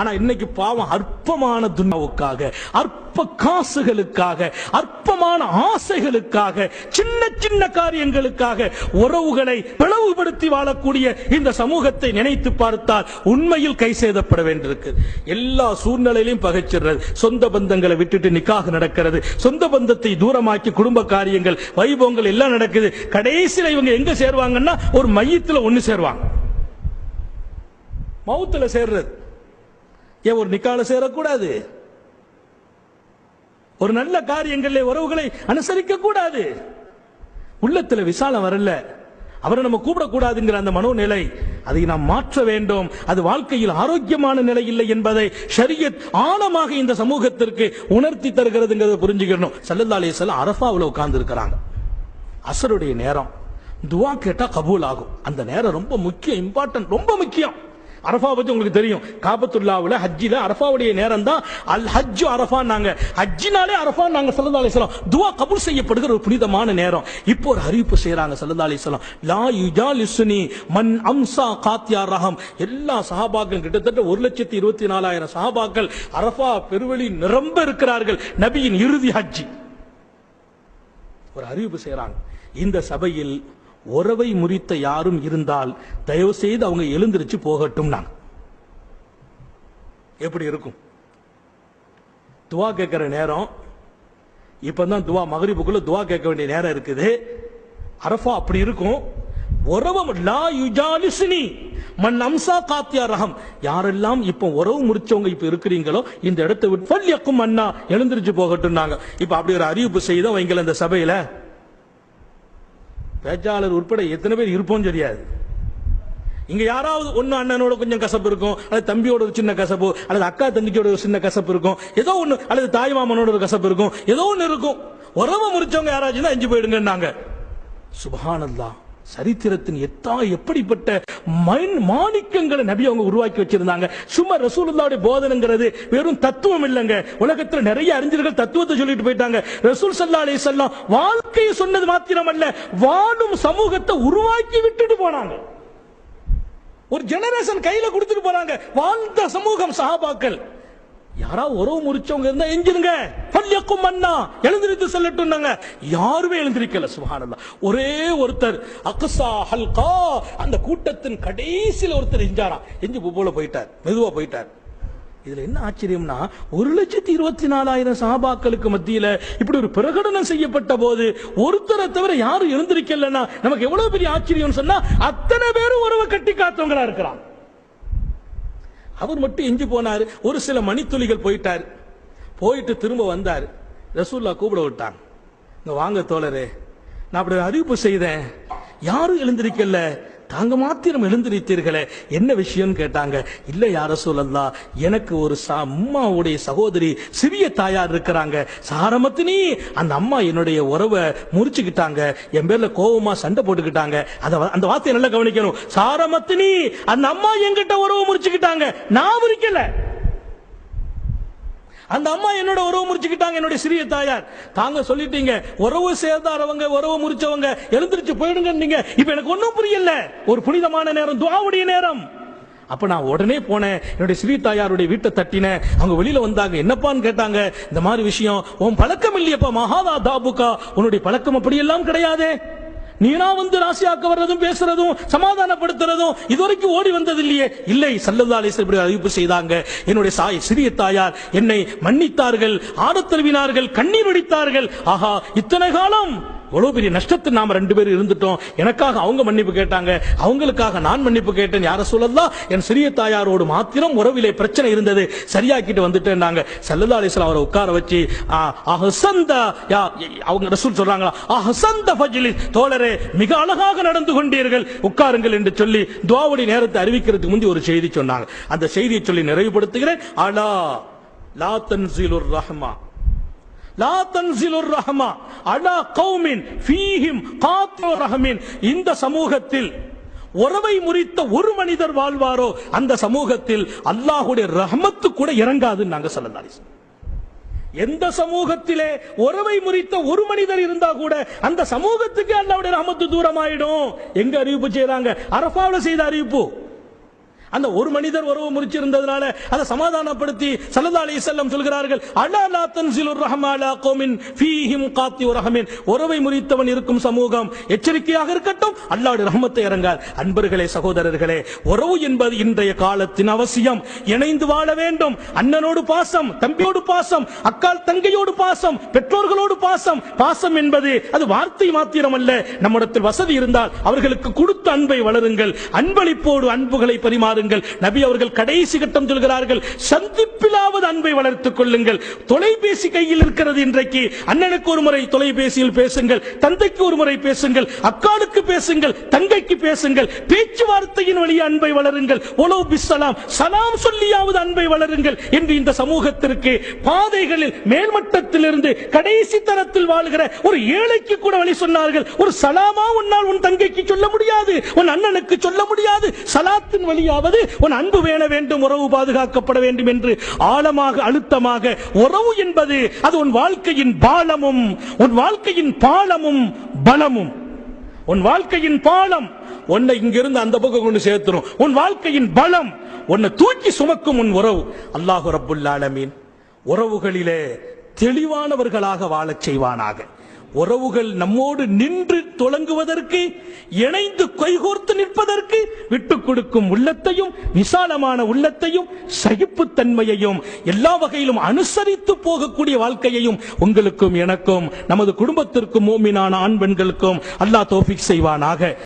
ஆனா இன்னைக்கு பாவம் அற்பமான துன்யாவுக்காக அற்ப காசுகளுக்காக அற்பமான ஆசைகளுக்காக சின்ன சின்ன காரியங்களுக்காக உறவுகளை பிளவுபடுத்தி வாழக்கூடிய இந்த சமூகத்தை நினைத்து பார்த்தால் உண்மையில் கை சேதப்பட வேண்டியிருக்கு. எல்லா சூழ்நிலையிலும் பகைச்சிடுறது. சொந்த பந்தங்களை விட்டுட்டு நிக்காக நடக்கிறது. சொந்த பந்தத்தை தூரமாக்கி குடும்ப காரியங்கள் வைபவங்கள் எல்லாம் நடக்குது. கடைசியில இவங்க எங்க சேருவாங்கன்னா ஒரு மையத்தில் ஒன்னு சேருவாங்க. மவுத்துல சேர்றது. ஏன் ஒரு நிக்கால சேரக்கூடாது? ஒரு நல்ல காரியங்களிலே உறவுகளை அனுசரிக்க கூடாது உள்ளத்துல விசாலம் வரல. அவரை நம்ம கூப்பிடக்கூடாதுங்கிற அந்த மனோநிலை அதை நாம் மாற்ற வேண்டும். அது வாழ்க்கையில் ஆரோக்கியமான நிலை இல்லை என்பதை ஷரியத் ஆழமாக இந்த சமூகத்திற்கு உணர்த்தி தருகிறதுங்கிறத புரிஞ்சுக்கணும். சல்லல்லா அலைஹிஸ்ஸலாம் அரஃபாவில் உட்கார்ந்து இருக்கிறாங்க அசருடைய நேரம். துவா கேட்டா கபூல் ஆகும் அந்த நேரம் ரொம்ப முக்கியம் இம்பார்ட்டன்ட் ரொம்ப முக்கியம். அரஃபா பத்தி உங்களுக்கு தெரியும். காபத்துல்லாவுல ஹஜ்ஜில அரஃபாவுடைய நேரம் தான் அல் ஹஜ்ஜு அரஃபா நாங்க ஹஜ்ஜினாலே அரஃபா நாங்க சல்லா அலிஸ்லாம் துவா கபூல் செய்யப்படுகிற ஒரு புனிதமான நேரம். இப்போ ஒரு அறிவிப்பு செய்யறாங்க சல்லா அலிஸ்லாம் லா யுஜாலிசுனி மன் அம்சா காத்தியா ரஹம். எல்லா சஹாபாக்கள் கிட்டத்தட்ட ஒரு லட்சத்தி இருபத்தி நாலாயிரம் சஹாபாக்கள் அரஃபா பெருவெளி நிரம்ப இருக்கிறார்கள். நபியின் இறுதி ஹஜ்ஜி. ஒரு அறிவிப்பு செய்யறாங்க இந்த சபையில் உறவை முறித்த யாரும் இருந்தால் தயவு செய்து அவங்க எழுந்திருச்சு போகட்டும் நான். எப்படி இருக்கும்? துவா கேட்கிற நேரம் இப்பதான் துவா மகரிப்புக்குள்ள துவா கேட்க வேண்டிய நேரம் இருக்குது. அரஃபா அப்படி இருக்கும். உறவு லா யுஜாலிசினி மன் அம்சா காத்தியா ரகம் யாரெல்லாம் இப்ப உறவு முடிச்சவங்க இப்ப இருக்கிறீங்களோ இந்த இடத்தை விட்டு ஃபல்யக்கும் அண்ணா எழுந்திருச்சு போகட்டும் நாங்க இப்ப அப்படி ஒரு அறிவிப்பு செய்தோம் வைங்கள இந்த சபையில. பேச்சாளர் உட்பட எத்தனை பேர் இருப்போம் தெரியாது. இங்க யாராவது ஒன்னு அண்ணனோட கொஞ்சம் கசப்பு இருக்கும் அல்லது தம்பியோட ஒரு சின்ன கசப்பு அல்லது அக்கா தங்கச்சியோட ஒரு சின்ன கசப்பு இருக்கும் ஏதோ ஒண்ணு அல்லது தாய் மாமனோட ஒரு கசப்பு இருக்கும் ஏதோ ஒண்ணு இருக்கும். உறவை முறிச்சவங்க யாராச்சும் தான் போயிடுங்க போயிடுங்கன்னாங்க. சுபஹானல்லாஹ் சரித்திரத்தின் எத்தா எப்படிப்பட்ட மைன் மாணிக்கங்களை நபி அவங்க உருவாக்கி வச்சிருந்தாங்க. சும்மா ரசூலுல்லாவுடைய போதனைங்கிறது வெறும் தத்துவம் இல்லைங்க. உலகத்தில் நிறைய அறிஞர்கள் தத்துவத்தை சொல்லிட்டு போயிட்டாங்க. ரசூல் சல்லா அலி சொல்லாம் வாழ்க்கையை சொன்னது மாத்திரமல்ல வாழும் சமூகத்தை உருவாக்கி விட்டுட்டு போனாங்க. ஒரு ஜெனரேஷன் கையில கொடுத்துட்டு போறாங்க வாழ்ந்த சமூகம் சஹாபாக்கள். யாராவது உறவு முறிச்சவங்க இருந்தா எஞ்சிருங்க. பல்யக்கும் மன்னா எழுந்திருந்து சொல்லட்டும்னாங்க. யாருமே எழுந்திருக்கல சுகானந்தா ஒரே ஒருத்தர் அக்ஸா ஹல்கா அந்த கூட்டத்தின் கடைசியில ஒருத்தர் எஞ்சாரா. எஞ்சி போல போயிட்டார் மெதுவா போயிட்டார். இதுல என்ன ஆச்சரியம்னா ஒரு லட்சத்தி இருபத்தி நாலாயிரம் சாபாக்களுக்கு மத்தியில இப்படி ஒரு பிரகடனம் செய்யப்பட்ட போது ஒருத்தரை தவிர யாரும் எழுந்திருக்கலன்னா நமக்கு எவ்வளவு பெரிய ஆச்சரியம் சொன்னா அத்தனை பேரும் உறவை கட்டி காத்தவங்களா இருக்கிறான். அவர் மட்டும் எஞ்சி போனாரு ஒரு சில மணித்துளிகள் போயிட்டார். போயிட்டு திரும்ப வந்தார். ரசூல்லா கூப்பிட விட்டாங்க. இங்க வாங்க தோழரே நான் அப்படி அறிவிப்பு செய்தேன். யாரும் எழுந்திருக்கல. தாங்க மாத்திரம் எழுந்திருத்தீர்களே என்ன விஷயம்னு கேட்டாங்க. இல்ல யார சொல்லல்லா எனக்கு ஒரு ச- அம்மாவுடைய சகோதரி சிறிய தாயார் இருக்கிறாங்க. சாரமத்தினி அந்த அம்மா என்னுடைய உறவை முறிச்சுக்கிட்டாங்க. என் பேர்ல கோபமா சண்டை போட்டுக்கிட்டாங்க. அத அந்த வார்த்தையை நல்லா கவனிக்கணும். சாரமத்தினி அந்த அம்மா என்கிட்ட உறவை முறிச்சுக்கிட்டாங்க. நான் முறிக்கல. அந்த அம்மா என்னோட உறவு முறிச்சுக்கிட்டாங்க என்னுடைய சிறிய தாயார். தாங்க சொல்லிட்டீங்க உறவு சேர்ந்தாரவங்க உறவு முறிச்சவங்க எழுந்திருச்சு போயிடுங்க நீங்க இப்ப எனக்கு ஒன்றும் புரியல. ஒரு புனிதமான நேரம் துவாவுடைய நேரம். அப்ப நான் உடனே போனேன் என்னுடைய சிறிய தாயாருடைய வீட்டை தட்டினேன். அவங்க வெளியில வந்தாங்க என்னப்பான்னு கேட்டாங்க இந்த மாதிரி விஷயம் உன் பழக்கம் இல்லையப்பா மகாதா தாபுக்கா உன்னுடைய பழக்கம் அப்படியெல்லாம் கிடையாதே. நீனா வந்து ராசியாக்க வர்றதும் பேசுறதும் சமாதானப்படுத்துறதும் இதுவரைக்கும் ஓடி வந்தது இல்லையே இல்லை சல்லல்லா அலிஸ் இப்படி அறிவிப்பு செய்தாங்க. என்னுடைய சாய் சிறிய தாயார் என்னை மன்னித்தார்கள் ஆடத் தழுவினார்கள் கண்ணீர் வடித்தார்கள். ஆஹா இத்தனை காலம் இவ்வளவு பெரிய நஷ்டத்தில் நாம ரெண்டு பேரும் இருந்துட்டோம். எனக்காக அவங்க மன்னிப்பு கேட்டாங்க. அவங்களுக்காக நான் மன்னிப்பு கேட்டேன். யார சொல்லலாம் என் சிறிய தாயாரோடு மாத்திரம் உறவிலே பிரச்சனை இருந்தது. சரியாக்கிட்டு வந்துட்டேன்னாங்க. சல்லல்லா அலிஸ்லாம் அவரை உட்கார வச்சு ஆ, அவங்க ரசூல் சொல்றாங்களா? அஹசந்த ஃபஜ்லி தோழரே மிக அழகாக நடந்து கொண்டீர்கள். உட்காருங்கள் என்று சொல்லி துவாவுடைய நேரத்தை அறிவிக்கிறதுக்கு முந்தி ஒரு செய்தி சொன்னாங்க. அந்த செய்தியை சொல்லி நிறைவுபடுத்துகிறேன். அலா லா தன்சிலுர் ரஹ்மா. லா தன்சிலுர் ரஹ்மா. அலா கௌமின் ஃபீஹிம் காத்து ரஹமின். இந்த சமூகத்தில் உறவை முறித்த ஒரு மனிதர் வாழ்வாரோ அந்த சமூகத்தில் அல்லாஹுடைய ரஹமத்து கூட இறங்காதுன்னு நாங்க சொல்லலாம் எந்த சமூகத்திலே உறவை முறித்த ஒரு மனிதர் இருந்தா கூட அந்த சமூகத்துக்கு அல்லாவுடைய ரஹமத்து தூரமாயிடும். எங்க அறிவிப்பு செய்றாங்க? அரபாவில் செய்த அறிவிப்பு. அந்த ஒரு மனிதர் உறவு முறிச்சிருந்ததுனால அதை சமாதானப்படுத்தி சல்லல்லாஹு அலி செல்லம் சொல்கிறார்கள் அலா நாத்தன் சிலுர் ரஹமாலா கோமின் ஃபீஹிம் காத்தி ரஹமின். உறவை முறித்தவன் இருக்கும் சமூகம் எச்சரிக்கையாக இருக்கட்டும் அல்லாடு ரஹமத்தை இறங்கார். அன்பர்களே சகோதரர்களே உறவு என்பது இன்றைய காலத்தின் அவசியம். இணைந்து வாழ வேண்டும். அண்ணனோடு பாசம் தம்பியோடு பாசம் அக்கால் தங்கையோடு பாசம் பெற்றோர்களோடு பாசம். பாசம் என்பது அது வார்த்தை மாத்திரம் அல்ல நம்மிடத்தில் வசதி இருந்தால் அவர்களுக்கு கொடுத்த அன்பை வளருங்கள். அன்பளிப்போடு அன்புகளை பரிமாறு பாருங்கள் நபி அவர்கள் கடைசி கட்டம் சொல்கிறார்கள் சந்திப்பிலாவது அன்பை வளர்த்துக் கொள்ளுங்கள். தொலைபேசி கையில் இருக்கிறது இன்றைக்கு. அண்ணனுக்கு ஒரு முறை தொலைபேசியில் பேசுங்கள் தந்தைக்கு ஒரு முறை பேசுங்கள் அக்காளுக்கு பேசுங்கள் தங்கைக்கு பேசுங்கள். பேச்சுவார்த்தையின் வழி அன்பை வளருங்கள். ஒலோ பிஸ்ஸலாம் சலாம் சொல்லியாவது அன்பை வளருங்கள். என்று இந்த சமூகத்திற்கு பாதைகளில் மேல்மட்டத்திலிருந்து கடைசி தரத்தில் வாழ்கிற ஒரு ஏழைக்கு கூட வழி சொன்னார்கள். ஒரு சலாமா உன்னால் உன் தங்கைக்கு சொல்ல முடியாது உன் அண்ணனுக்கு சொல்ல முடியாது. சலாத்தின் வழியாவது உன் அன்பு வேண வேண்டும் உறவு பாதுகாக்கப்பட வேண்டும் என்று ஆழமாக அழுத்தமாக உறவு என்பது அது உன் வாழ்க்கையின் பாலமும் உன் வாழ்க்கையின் பாலமும் பலமும். உன் வாழ்க்கையின் பாலம் உன்னை இங்கிருந்து அந்த பக்கம் கொண்டு சேர்த்துரும். உன் வாழ்க்கையின் பலம் உன்னை தூக்கி சுமக்கும் உன் உறவு. அல்லாஹு ரப்புல் உறவுகளிலே தெளிவானவர்களாக வாழச் செய்வானாக. உறவுகள் நம்மோடு நின்று தொடங்குவதற்கு இணைந்து கைகோர்த்து நிற்பதற்கு விட்டுக் கொடுக்கும் உள்ளத்தையும் விசாலமான உள்ளத்தையும் சகிப்புத்தன்மையையும் எல்லா வகையிலும் அனுசரித்து போகக்கூடிய வாழ்க்கையையும் உங்களுக்கும் எனக்கும் நமது குடும்பத்திற்கும் ஓமினான ஆண் பெண்களுக்கும் அல்லாஹ் தோஃபிக் செய்வானாக.